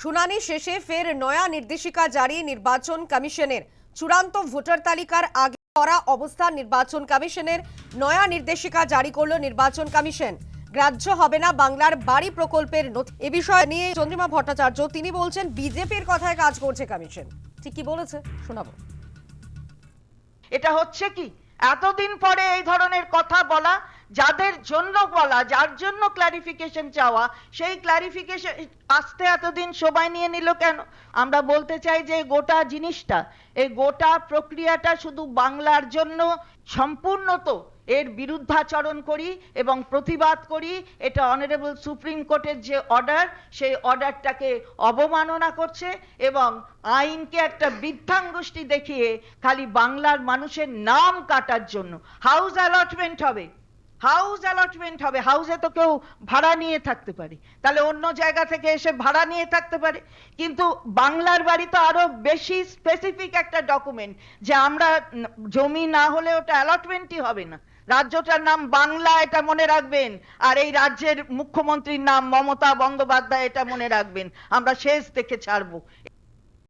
শুনানি শেষে ফের নয়া নির্দেশিকা জারি নির্বাচন কমিশনের। চূড়ান্ত ভোটার তালিকার আগে করা অবস্থান নির্বাচন কমিশনের নয়া নির্দেশিকা জারি করল নির্বাচন কমিশন। গ্রাহ্য হবে না বাংলার বাড়ি প্রকল্পের নথি এ বিষয়ে নিয়ে চন্দ্রিমা ভট্টাচার্য, তিনি বলছেন, বিজেপির কথায় কাজ করছে কমিশন। ঠিক কি বলেছে? শোনাবো। এটা হচ্ছে কি? এতদিন পরে এই ধরনের কথা বলা যাদের জন্য বলা, যার জন্য ক্লারিফিকেশন চাওয়া, সেই ক্লারিফিকেশন আসতে এতদিন সময় নিয়ে নিল কেন? আমরা বলতে চাই যে গোটা জিনিসটা, এই গোটা প্রক্রিয়াটা শুধু বাংলার জন্য সম্পূর্ণ তো, এর বিরুদ্ধাচরণ করি এবং প্রতিবাদ করি, এটা অনারেবল সুপ্রিম কোর্টের যে অর্ডার সেই অর্ডারটাকে অবমাননা করছে এবং আইনকে একটা বৃদ্ধাঙ্গুষ্টি দেখিয়ে খালি বাংলার মানুষের নাম কাটার জন্য হাউস অ্যালটমেন্ট হবে। হাউস অ্যালটমেন্ট হবে। হাউসে তো কেউ ভাড়া নিয়ে থাকতে পারে। তাহলে অন্য জায়গা থেকে এসে ভাড়া নিয়ে থাকতে পারে। কিন্তু বাংলার বাড়ি তো আরও বেশি স্পেসিফিক একটা ডকুমেন্ট যে আমরা জমি না হলে ওটা অ্যালটমেন্টই হবে না। রাজ্যটার নাম বাংলা, এটা মনে রাখবেন। আর এই রাজ্যের মুখ্যমন্ত্রীর নাম মমতা বন্দ্যোপাধ্যায়, এটা মনে রাখবেন। আমরা শেষ দেখে ছাড়বো।